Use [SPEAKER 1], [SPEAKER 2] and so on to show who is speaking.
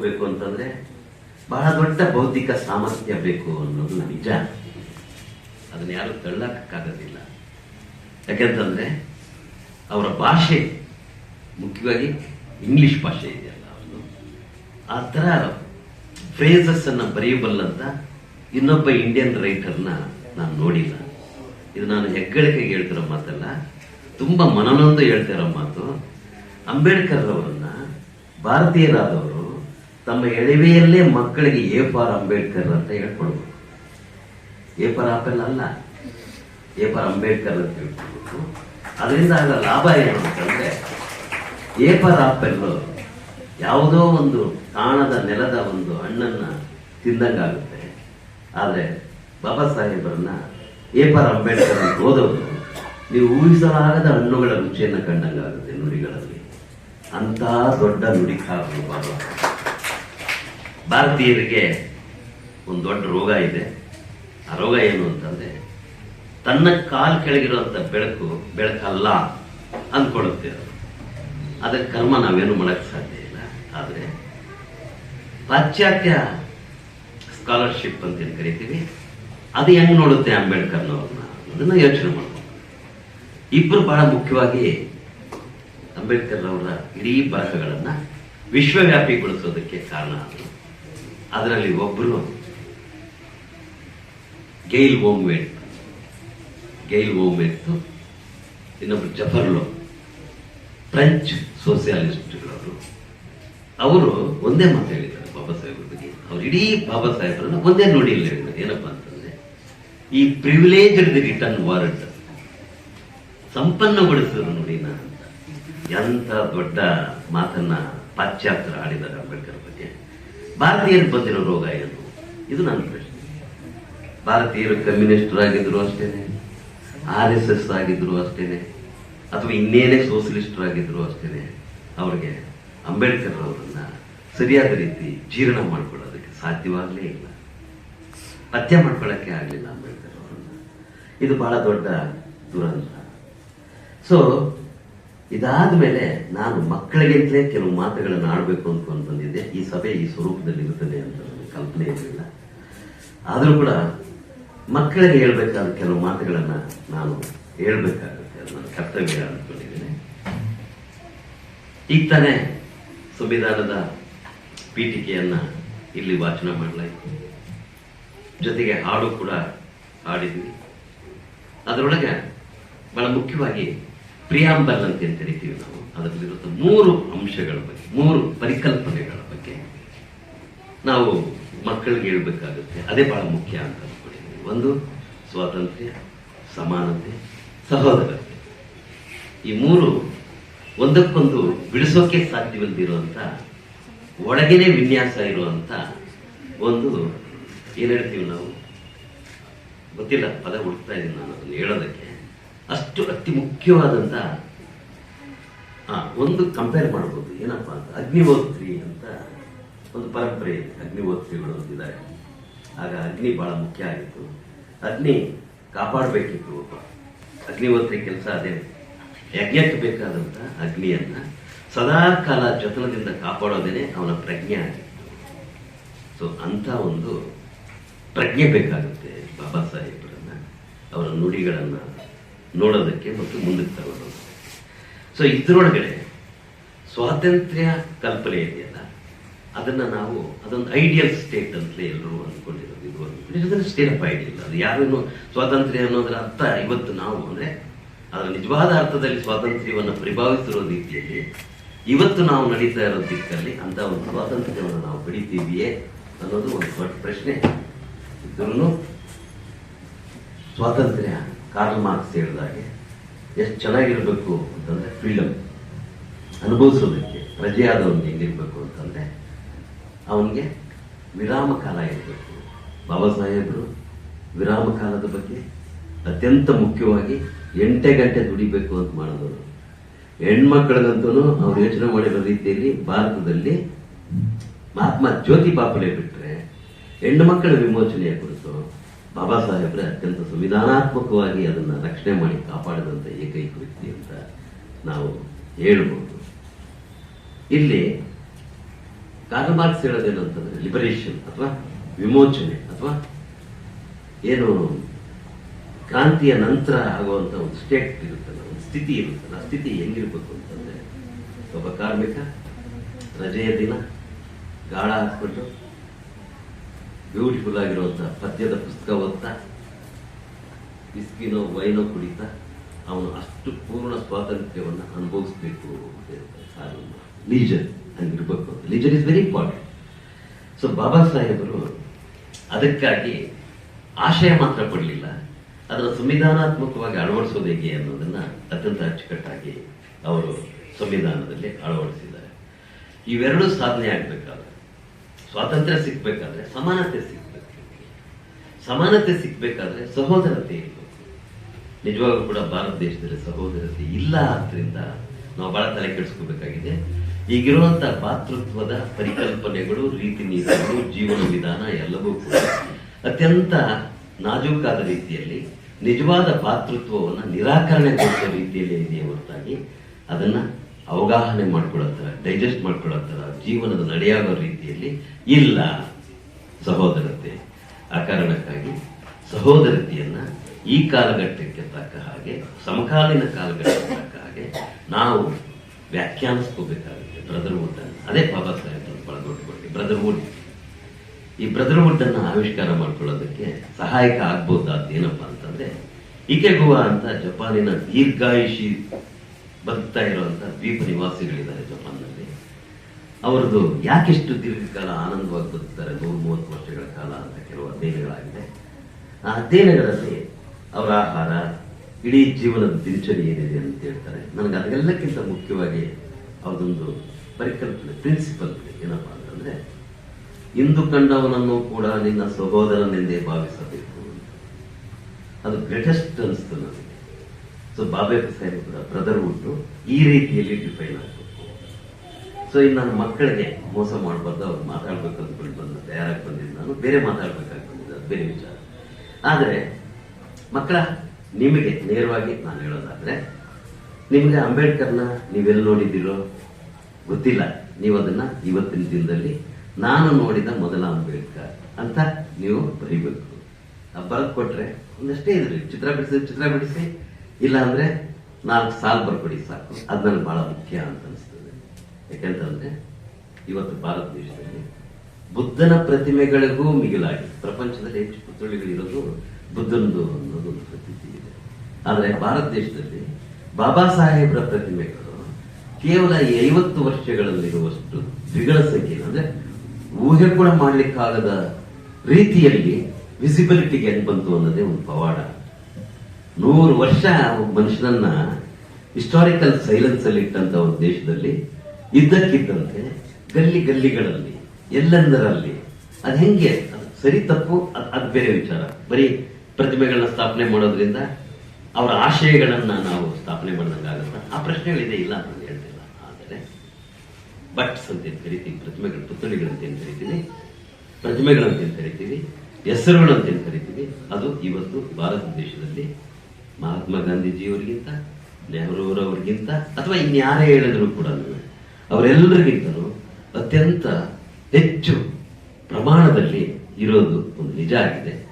[SPEAKER 1] ಬದುಕಬೇಕು ಅಂತಂದ್ರೆ ಬಹಳ ದೊಡ್ಡ ಬೌದ್ಧಿಕ ಸಾಮರ್ಥ್ಯ ಬೇಕು ಅನ್ನೋದು ನಿಜ. ಅದನ್ನ ಯಾರು ತಳ್ಳಕ್ಕಾಗೋದಿಲ್ಲ. ಯಾಕೆಂತಂದ್ರೆ ಅವರ ಭಾಷೆ ಮುಖ್ಯವಾಗಿ ಇಂಗ್ಲಿಷ್ ಭಾಷೆ ಇದೆಯಲ್ಲ ಅವನು ಆ ಥರ ಫ್ರೇಸಸ್ ಅನ್ನ ಬರೆಯಬಲ್ಲಂತ ಇನ್ನೊಬ್ಬ ಇಂಡಿಯನ್ ರೈಟರ್ನ ನಾನು ನೋಡಿಲ್ಲ. ಇದು ನಾನು ಹೆಗ್ಗಳಿಕೆಗೆ ಹೇಳ್ತಿರೋ ಮಾತಲ್ಲ, ತುಂಬಾ ಮನನೊಂದು ಹೇಳ್ತಿರೋ ಮಾತು. ಅಂಬೇಡ್ಕರ್ ಅವರನ್ನ ಭಾರತೀಯರಾದವರು ತಮ್ಮ ಎಳವೆಯಲ್ಲೇ ಮಕ್ಕಳಿಗೆ ಎ ಫಾರ್ ಅಂಬೇಡ್ಕರ್ ಅಂತ ಹೇಳ್ಕೊಡ್ಬೇಕು. ಎ ಫಾರ್ ಆಪಲ್ ಅಲ್ಲ. ಎ ಫಾರ್ ಅಂಬೇಡ್ಕರ್ ಅಂತ ಹೇಳ್ಕೊಡ್ಬೇಕು. ಅದರಿಂದ ಆಗ ಲಾಭ ಏನು ಅಂತಂದ್ರೆ ಎ ಫಾರ್ ಆಪಲ್ ಯಾವುದೋ ಒಂದು ತಾಣದ ನೆಲದ ಒಂದು ಹಣ್ಣನ್ನ ತಿಂದಂಗಾಗುತ್ತೆ. ಆದರೆ ಬಾಬಾ ಸಾಹೇಬರನ್ನ ಎ ಫಾರ್ ಅಂಬೇಡ್ಕರ್ ಅಂತ ಓದೋದು, ನೀವು ಊಹಿಸಲಾಗದ ಹಣ್ಣುಗಳ ರುಚಿಯನ್ನು ಕಂಡಂಗಾಗುತ್ತೆ ನುಡಿಗಳಲ್ಲಿ ಅಂತ ದೊಡ್ಡ ನುಡಿಕಾರರು ಬಾಬಾ. ಭಾರತೀಯರಿಗೆ ಒಂದು ದೊಡ್ಡ ರೋಗ ಇದೆ. ಆ ರೋಗ ಏನು ಅಂತಂದ್ರೆ ತನ್ನ ಕಾಲ್ ಕೆಳಗಿರುವಂತ ಬೆಳಕು ಬೆಳಕಲ್ಲ ಅಂದ್ಕೊಳ್ಳುತ್ತೆ ಅದು. ಅದಕ್ಕೆ ಕರ್ಮ ನಾವೇನು ಮಾಡಕ್ ಸಾಧ್ಯ ಇಲ್ಲ. ಆದ್ರೆ ಪಾಶ್ಚಾತ್ಯ ಸ್ಕಾಲರ್ಶಿಪ್ ಅಂತ ಏನು ಕರಿತೀವಿ, ಅದು ಹೆಂಗ್ ನೋಡುತ್ತೆ ಅಂಬೇಡ್ಕರ್ನವ್ರನ್ನ ಅದನ್ನ ಯೋಚನೆ ಮಾಡ್ಬೋದು. ಇಬ್ಬರು ಬಹಳ ಮುಖ್ಯವಾಗಿ ಅಂಬೇಡ್ಕರ್ ಅವರ ಇಡೀ ಬರಹಗಳನ್ನ ವಿಶ್ವವ್ಯಾಪಿಗೊಳಿಸೋದಕ್ಕೆ ಕಾರಣ ಆದರು ಅದರಲ್ಲಿ ಒಬ್ಬರು ಗೈಲ್ ಓಮ್ವೇಟ್ ಗೈಲ್ ಓಮ್ವೇಟ್ ಇನ್ನೊಬ್ರು ಜಫರ್ಲೋ, ಫ್ರೆಂಚ್ ಸೋಸಿಯಾಲಿಸ್ಟ್ಗಳವರು. ಅವರು ಒಂದೇ ಮಾತು ಹೇಳಿದ್ದಾರೆ, ಬಾಬಾ ಸಾಹೇಬ್ರ ಬಗ್ಗೆ. ಅವ್ರು ಇಡೀ ಬಾಬಾ ಸಾಹೇಬ್ರನ್ನ ಒಂದೇ ನುಡಿಯಲ್ಲಿ ಹೇಳಿದ್ದಾರೆ. ಏನಪ್ಪಾ ಅಂತಂದ್ರೆ, ಈ ಪ್ರಿವಿಲೇಜ್ಡ್ ರಿಟರ್ನ್ ವಾರಂಟ್ ಸಂಪನ್ನಗೊಳಿಸಿದ್ರು ನುಡಿನ ಅಂತ. ಎಂಥ ದೊಡ್ಡ ಮಾತನ್ನ ಪಾಶ್ಚಾತ್ಯ ಆಡಿದ್ದಾರೆ ಅಂಬೇಡ್ಕರ್ ಬಗ್ಗೆ. ಭಾರತೀಯರಿಗೆ ಬಂದಿರೋ ರೋಗ ಇರೋದು ಇದು ನನ್ನ ಪ್ರಶ್ನೆ. ಭಾರತೀಯರು ಕಮ್ಯುನಿಸ್ಟರಾಗಿದ್ರು ಅಷ್ಟೇನೆ ಆರ್ ಎಸ್ ಎಸ್ ಆಗಿದ್ರು ಅಷ್ಟೇನೆ, ಅಥವಾ ಇನ್ನೇನೇ ಸೋಷಲಿಸ್ಟರಾಗಿದ್ರು ಅಷ್ಟೇನೆ, ಅವ್ರಿಗೆ ಅಂಬೇಡ್ಕರ್ ಅವರನ್ನ ಸರಿಯಾದ ರೀತಿ ಜೀರ್ಣ ಮಾಡ್ಕೊಳ್ಳೋದಕ್ಕೆ ಸಾಧ್ಯವಾಗಲೇ ಇಲ್ಲ. ಹತ್ಯೆ ಮಾಡ್ಕೊಳ್ಳೋಕ್ಕೆ ಆಗಲಿಲ್ಲ ಅಂಬೇಡ್ಕರ್ ಅವರನ್ನ. ಇದು ಬಹಳ ದೊಡ್ಡ ದುರಂತ. ಸೊ ಇದಾದ ಮೇಲೆ ನಾನು ಮಕ್ಕಳಿಗಿಂತಲೇ ಕೆಲವು ಮಾತುಗಳನ್ನು ಆಡಬೇಕು ಅಂತ ಬಂದಿದ್ದೆ ಈ ಸಭೆ ಈ ಸ್ವರೂಪದಲ್ಲಿ ಇರುತ್ತದೆ ಅಂತ ನನಗೆ ಕಲ್ಪನೆ ಇರಲಿಲ್ಲ. ಆದರೂ ಕೂಡ ಮಕ್ಕಳಿಗೆ ಹೇಳ್ಬೇಕಾದ ಕೆಲವು ಮಾತುಗಳನ್ನು ನಾನು ಹೇಳ್ಬೇಕಾಗುತ್ತೆ ನನ್ನ ಕರ್ತವ್ಯ ಅಂದ್ಕೊಂಡಿದ್ದೀನಿ. ಈಗ ತಾನೇ ಸಂವಿಧಾನದ ಪೀಠಿಕೆಯನ್ನು ಇಲ್ಲಿ ವಾಚನ ಮಾಡಲಾಯಿತು. ಜೊತೆಗೆ ಹಾಡು ಕೂಡ ಹಾಡಿದ್ವಿ. ಅದರೊಳಗೆ ಬಹಳ ಮುಖ್ಯವಾಗಿ ಪ್ರಿಯಾಂಬಲ್ ಅಂತ ಏನು ಕರಿತೀವಿ ನಾವು. ಅದರಲ್ಲಿರುವಂಥ ಮೂರು ಅಂಶಗಳ ಬಗ್ಗೆ, ಮೂರು ಪರಿಕಲ್ಪನೆಗಳ ಬಗ್ಗೆ ನಾವು ಮಕ್ಕಳಿಗೆ ಹೇಳ್ಬೇಕಾಗುತ್ತೆ. ಅದೇ ಬಹಳ ಮುಖ್ಯ ಅಂತ ಅನ್ಕೊಂಡಿದ್ದೀವಿ ಒಂದು, ಸ್ವಾತಂತ್ರ್ಯ, ಸಮಾನತೆ, ಸಹೋದರತೆ. ಈ ಮೂರು ಒಂದಕ್ಕೊಂದು ಬಿಡಿಸೋಕೆ ಸಾಧ್ಯವಿಲ್ಲದಿರುವಂತ ಒಳಗೇನೆ ವಿನ್ಯಾಸ ಇರುವಂಥ ಒಂದು ಏನು ಹೇಳ್ತೀವಿ ನಾವು? ಗೊತ್ತಿಲ್ಲ, ಪದ ಹುಡುಕ್ತಾ ಇದ್ದೀನಿ ನಾನು ಅದನ್ನು ಹೇಳೋದಕ್ಕೆ. ಅಷ್ಟು ಅತಿ ಮುಖ್ಯವಾದಂತ ಆ, ಒಂದು ಕಂಪೇರ್ ಮಾಡ್ಬೋದು. ಏನಪ್ಪಾ ಅಂತ ಅಗ್ನಿಹೋತ್ರಿ ಅಂತ ಒಂದು ಪರಂಪರೆ ಇದೆ. ಅಗ್ನಿಹೋತ್ರಿಗಳು ಇದ್ದಾರೆ. ಆಗ ಅಗ್ನಿ ಬಹಳ ಮುಖ್ಯ ಆಗಿತ್ತು. ಅಗ್ನಿ ಕಾಪಾಡಬೇಕಿತ್ತು ಒಬ್ಬ. ಅಗ್ನಿಹೋತ್ರಿ ಕೆಲಸ ಅದೇ. ಯಜ್ಞಕ್ಕೆ ಬೇಕಾದಂತ ಅಗ್ನಿಯನ್ನ ಸದಾ ಕಾಲ ಜತನದಿಂದ ಕಾಪಾಡೋದೇನೆ ಅವನ ಪ್ರಜ್ಞೆ ಆಗಿತ್ತು. ಸೊ ಅಂತ ಒಂದು ಪ್ರಜ್ಞೆ ಬೇಕಾಗುತ್ತೆ ಬಾಬಾ ಸಾಹೇಬರನ್ನ ಅವರ ನುಡಿಗಳನ್ನ. ನೋಡೋದಕ್ಕೆ ಮತ್ತು ಮುಂದಕ್ಕೆ ತಗೊಳ್ಳೋದು ಸೊ ಇದರೊಳಗಡೆ ಸ್ವಾತಂತ್ರ್ಯ ಕಲ್ಪನೆ ಇದೆಯಲ್ಲ, ಅದನ್ನು ನಾವು ಅದೊಂದು ಐಡಿಯಲ್ ಸ್ಟೇಟ್ ಅಂತಲೇ ಎಲ್ಲರೂ ಅಂದ್ಕೊಂಡಿರೋದು. ಇದು ಒಂದು ಸ್ಟೇಟ್ ಆಫ್ ಐಡಿಯಲ್ ಅದು ಯಾರನ್ನು ಸ್ವಾತಂತ್ರ್ಯ ಅನ್ನೋದರ ಅರ್ಥ ಇವತ್ತು ನಾವು ಅಂದರೆ ಅದರ ನಿಜವಾದ ಅರ್ಥದಲ್ಲಿ ಸ್ವಾತಂತ್ರ್ಯವನ್ನು ಪ್ರಭಾವಿಸಿರೋ ರೀತಿಯಲ್ಲಿ ಇವತ್ತು ನಾವು ನಡೀತಾ ಇರೋ ದಿಕ್ಕಲ್ಲಿ ಅಂತ ಒಂದು ಸ್ವಾತಂತ್ರ್ಯವನ್ನು ನಾವು ಪಡಿತೀವಿಯೇ ಅನ್ನೋದು ಒಂದು ದೊಡ್ಡ ಪ್ರಶ್ನೆ. ಇದ್ರೂ ಸ್ವಾತಂತ್ರ್ಯ ಕಾರ್ಲ್ ಮಾರ್ಕ್ಸ್ ಹೇಳಿದಾಗೆ ಎಷ್ಟು ಚೆನ್ನಾಗಿರಬೇಕು ಅಂತಂದರೆ ಫ್ರೀಡಮ್ ಅನುಭವಿಸೋದಕ್ಕೆ ಪ್ರಜೆಯಾದವನಿಗೆ ಹೆಂಗಿರಬೇಕು ಅಂತಂದರೆ ಅವನಿಗೆ ವಿರಾಮ ಕಾಲ ಇರಬೇಕು. ಬಾಬಾ ಸಾಹೇಬರು ವಿರಾಮ ಕಾಲದ ಬಗ್ಗೆ ಅತ್ಯಂತ ಮುಖ್ಯವಾಗಿ ಎಂಟೇ ಗಂಟೆ ದುಡಿಬೇಕು ಅಂತ ಮಾಡಿದವರು. ಹೆಣ್ಮಕ್ಳಿಗಂತೂ ಅವ್ರು ಯೋಚನೆ ಮಾಡಿರೋ ರೀತಿಯಲ್ಲಿ ಭಾರತದಲ್ಲಿ ಮಹಾತ್ಮ ಜ್ಯೋತಿ ಬಾಪುಲೆ ಬಿಟ್ಟರೆ ಹೆಣ್ಣು ಮಕ್ಕಳ ವಿಮೋಚನೆಯ ಬಾಬಾ ಸಾಹೇಬ್ರೆ ಅತ್ಯಂತ ಸಂವಿಧಾನಾತ್ಮಕವಾಗಿ ಅದನ್ನು ರಕ್ಷಣೆ ಮಾಡಿ ಕಾಪಾಡಿದಂಥ ಏಕೈಕ ವ್ಯಕ್ತಿ ಅಂತ ನಾವು ಹೇಳ್ಬೋದು. ಇಲ್ಲಿ ಕಾರ್ಮಾರ್ಕ್ಸ್ ಹೇಳೋದೇನಂತಂದ್ರೆ ಲಿಬರೇಷನ್ ಅಥವಾ ವಿಮೋಚನೆ ಅಥವಾ ಏನು ಕ್ರಾಂತಿಯ ನಂತರ ಆಗುವಂತ ಒಂದು ಸ್ಟೇಟ್ ಇರುತ್ತಲ್ಲ ಒಂದು ಸ್ಥಿತಿ ಇರುತ್ತಲ್ಲ ಆ ಸ್ಥಿತಿ ಹೆಂಗಿರ್ಬೇಕು ಅಂತಂದ್ರೆ ಒಬ್ಬ ಕಾರ್ಮಿಕ ರಜೆಯ ದಿನ ಗಾಳ ಹಾಕ್ಬಿಟ್ಟು ಬ್ಯೂಟಿಫುಲ್ ಆಗಿರುವಂತಹ ಪದ್ಯದ ಪುಸ್ತಕ ಓದ್ತಾ, ಬಿಸ್ಕಿನೋ, ವೈನೋ ಕುಡಿತಾ, ಅವನು ಅಷ್ಟು ಪೂರ್ಣ ಸ್ವಾತಂತ್ರ್ಯವನ್ನು ಅನುಭವಿಸ್ಬೇಕು ಅಂತ ಹೇಳ್ತಾರೆ. Leisure leisure is very important so ಬಾಬಾ ಸಾಹೇಬರು ಅದಕ್ಕಾಗಿ ಆಶಯ ಮಾತ್ರ ಕೊಡಲಿಲ್ಲ. ಅದನ್ನು ಸಂವಿಧಾನಾತ್ಮಕವಾಗಿ ಅಳವಡಿಸೋದು ಹೇಗೆ ಅನ್ನೋದನ್ನ ಅತ್ಯಂತ ಅಚ್ಚುಕಟ್ಟಾಗಿ ಅವರು ಸಂವಿಧಾನದಲ್ಲಿ ಅಳವಡಿಸಿದ್ದಾರೆ. ಇವೆರಡೂ ಸಾಧನೆ ಆಗ್ಬೇಕಾದ್ರೆ ಸ್ವಾತಂತ್ರ್ಯ ಸಿಗ್ಬೇಕಾದ್ರೆ ಸಮಾನತೆ ಸಿಗ್ಬೇಕು. ಸಮಾನತೆ ಸಿಗ್ಬೇಕಾದ್ರೆ ಸಹೋದರತೆ ಇರಬೇಕು. ನಿಜವಾಗೂ ಕೂಡ ಭಾರತ ದೇಶದಲ್ಲಿ ಸಹೋದರತೆ ಇಲ್ಲ ಆದ್ರಿಂದ ನಾವು ಬಹಳ ತಲೆ ಕೆಡಿಸ್ಕೋಬೇಕಾಗಿದೆ. ಈಗಿರುವಂತ ಭಾತೃತ್ವದ ಪರಿಕಲ್ಪನೆಗಳು, ರೀತಿ ನೀತಿಗಳು, ಜೀವನ ವಿಧಾನ ಎಲ್ಲವೂ ಕೂಡ ಅತ್ಯಂತ ನಾಜೂಕಾದ ರೀತಿಯಲ್ಲಿ, ನಿಜವಾದ ಭಾತೃತ್ವವನ್ನು ನಿರಾಕರಣೆಗೊಳಿಸುವ ರೀತಿಯಲ್ಲಿ ಇದೆ ಹೊರತಾಗಿ ಅದನ್ನ ಅವಗಾಹನೆ ಮಾಡ್ಕೊಳ್ಳೋ ಡೈಜೆಸ್ಟ್ ಮಾಡ್ಕೊಳ್ಳೋ ಜೀವನದ ನಡೆಯಾಗೋ ರೀತಿಯಲ್ಲಿ ಇಲ್ಲ ಸಹೋದರತೆ. ಆ ಕಾರಣಕ್ಕಾಗಿ ಸಹೋದರತೆಯನ್ನ ಈ ಕಾಲಘಟ್ಟಕ್ಕೆ ತಕ್ಕ ಹಾಗೆ, ಸಮಕಾಲೀನ ಕಾಲಘಟ್ಟಕ್ಕೆ ತಕ್ಕ ಹಾಗೆ ನಾವು ವ್ಯಾಖ್ಯಾನಿಸ್ಕೋಬೇಕಾಗುತ್ತೆ. ಬ್ರದರ್ಹುಡ್ ಅನ್ನು. ಅದೇ ಬಾಬಾ ಸಾಹೇಬ್ ಕೊಡುಗೆ ಬ್ರದರ್ಹುಡ್ ಈ ಬ್ರದರ್ಹುಡ್ ಅನ್ನ ಆವಿಷ್ಕಾರ ಮಾಡ್ಕೊಳ್ಳೋದಕ್ಕೆ ಸಹಾಯಕ ಆಗ್ಬೋದಾದ ಏನಪ್ಪಾ ಅಂತಂದ್ರೆ, ಇಕೆಗುವ ಅಂತ ಜಪಾನಿನ ದೀರ್ಘಾಯುಷಿ ಬದುಕ್ತಾ ಇರುವಂತ ದ್ವೀಪ ನಿವಾಸಿಗಳಿದ್ದಾರೆ ಜಪಾನ್ನಲ್ಲಿ. ಅವರದು ಯಾಕೆಷ್ಟು ದೀರ್ಘಕಾಲ ಆನಂದವಾಗಿ ಬದುಕ್ತಾರೆ ನೂರ ಮೂವತ್ತು ವರ್ಷಗಳ ಕಾಲ ಅಂತ ಕೆಲವು ಅಧ್ಯಯನಗಳಾಗಿದೆ. ಆ ಅಧ್ಯಯನಗಳಲ್ಲಿ ಅವರ ಆಹಾರ, ಇಡೀ ಜೀವನದ ದಿನಚರಿ ಏನಿದೆ ಅಂತ ಹೇಳ್ತಾರೆ. ನನಗೆ ಅದೆಲ್ಲಕ್ಕಿಂತ ಮುಖ್ಯವಾಗಿ ಅವ್ರದೊಂದು ಪರಿಕಲ್ಪನೆ ಪ್ರಿನ್ಸಿಪಲ್ ಏನಪ್ಪ ಅಂತಂದ್ರೆ, ಇಂದು ಕಂಡವನನ್ನು ಕೂಡ ನಿನ್ನ ಸಹೋದರನೆಂದೇ ಭಾವಿಸಬೇಕು ಅದು ಗ್ರೇಟೆಸ್ಟ್ ಅನಿಸ್ತು ನನಗೆ. ಸೊ ಬಾಬೆ ಕೂಡ ಬ್ರದರ್ಹುಡ್ ಈ ರೀತಿಯಲ್ಲಿ ಡಿಫೈನ್ ಆಗಬೇಕು. ಸೊ ಇನ್ನು ನಾನು ಮಕ್ಕಳಿಗೆ ಮೋಸ ಮಾಡಬಾರ್ದು, ಅವ್ರು ಮಾತಾಡ್ಬೇಕು ಅಂದ್ಕೊಂಡು ಬಂದ ತಯಾರಾಗಿ ಬಂದಿದ್ದು ನಾನು. ಬೇರೆ ಮಾತಾಡ್ಬೇಕಾಗಿ ಬಂದಿದ್ದು, ಅದು ಬೇರೆ ವಿಚಾರ. ಆದರೆ, ಮಕ್ಕಳ, ನಿಮಗೆ ನೇರವಾಗಿ ನಾನು ಹೇಳೋದಾದ್ರೆ, ನಿಮಗೆ ಅಂಬೇಡ್ಕರ್ನ ನೀವೆಲ್ಲಿ ನೋಡಿದ್ದೀರೋ ಗೊತ್ತಿಲ್ಲ. ನೀವು ಅದನ್ನ ಇವತ್ತಿನ ದಿನದಲ್ಲಿ ನಾನು ನೋಡಿದ ಮೊದಲ ಅಂಬೇಡ್ಕರ್ ಅಂತ ನೀವು ಬರಿಬೇಕು. ಬರೆದು ಕೊಟ್ರೆ ಒಂದಷ್ಟೇ ಇದ್ರಿ ಚಿತ್ರ ಬಿಡಿಸಿ ಚಿತ್ರ ಬಿಡಿಸಿ. ಇಲ್ಲ ಅಂದ್ರೆ ನಾಲ್ಕು ಸಾಲು ಬರ್ಕೊಡಿ ಸಾಕು. ಅದು ನನಗೆ ಬಹಳ ಮುಖ್ಯ ಅಂತ ಅನಿಸ್ತದೆ. ಯಾಕಂತಂದ್ರೆ ಇವತ್ತು ಭಾರತ ದೇಶದಲ್ಲಿ ಬುದ್ಧನ ಪ್ರತಿಮೆಗಳಿಗೂ ಮಿಗಿಲಾಗಿ, ಪ್ರಪಂಚದಲ್ಲಿ ಹೆಚ್ಚು ಪುತ್ಥಳಿಗಳಿರೋದು ಬುದ್ಧನದು ಅನ್ನೋದು ಒಂದು ಪ್ರತೀತಿ ಇದೆ. ಆದರೆ ಭಾರತ ದೇಶದಲ್ಲಿ ಬಾಬಾ ಸಾಹೇಬ್ರ ಪ್ರತಿಮೆಗಳು ಕೇವಲ ಐವತ್ತು ವರ್ಷಗಳಲ್ಲಿರುವಷ್ಟು ದ್ವಿಗಳ ಸಂಖ್ಯೆ, ಅಂದ್ರೆ ಊಹೆ ಕೂಡ ಮಾಡಲಿಕ್ಕಾಗದ ರೀತಿಯಲ್ಲಿ ವಿಸಿಬಿಲಿಟಿಗೆ ಬಂತು ಅನ್ನೋದೇ ಒಂದು ಪವಾಡ. ನೂರು ವರ್ಷ ಒಬ್ಬ ಮನುಷ್ಯನನ್ನ ಹಿಸ್ಟಾರಿಕಲ್ ಸೈಲೆನ್ಸ್ ಅಲ್ಲಿ ಇಟ್ಟಂತ ಒಂದು ದೇಶದಲ್ಲಿ ಇದ್ದಕ್ಕಿದ್ದಂತೆ ಗಲ್ಲಿ ಗಲ್ಲಿಗಳಲ್ಲಿ, ಎಲ್ಲೆಂದರಲ್ಲಿ, ಅದು ಹೆಂಗೆ? ಸರಿ ತಪ್ಪು, ಅದ್- ಬೇರೆ ವಿಚಾರ. ಬರೀ ಪ್ರತಿಮೆಗಳನ್ನ ಸ್ಥಾಪನೆ ಮಾಡೋದ್ರಿಂದ ಅವರ ಆಶಯಗಳನ್ನ ನಾವು ಸ್ಥಾಪನೆ ಮಾಡಿದಂಗಾಗತ್ತ ಆ ಪ್ರಶ್ನೆಗಳಿದೆ, ಇಲ್ಲ ಅಂತ ಹೇಳ್ತಿಲ್ಲ ಆದರೆ ಬಟ್ಸ್ ಅಂತ ಕರಿತೀವಿ, ಪ್ರತಿಮೆಗಳು ಪುತ್ಥಳಿಗಳಂತ ಏನ್ ಕರಿತೀವಿ ಪ್ರತಿಮೆಗಳಂತ ಏನ್ ಕರಿತೀವಿ ಹೆಸರುಗಳಂತ ಏನ್ ಕರಿತೀವಿ, ಅದು ಇವತ್ತು ಭಾರತ ದೇಶದಲ್ಲಿ ಮಹಾತ್ಮ ಗಾಂಧೀಜಿಯವರಿಗಿಂತ, ನೆಹರೂರವರಿಗಿಂತ, ಅಥವಾ ಇನ್ಯಾರೇ ಹೇಳಿದ್ರು ಕೂಡ ಅವರೆಲ್ಲರಿಗಿಂತಲೂ ಅತ್ಯಂತ ಹೆಚ್ಚು ಪ್ರಮಾಣದಲ್ಲಿ ಇರೋದು ಒಂದು ನಿಜ ಆಗಿದೆ.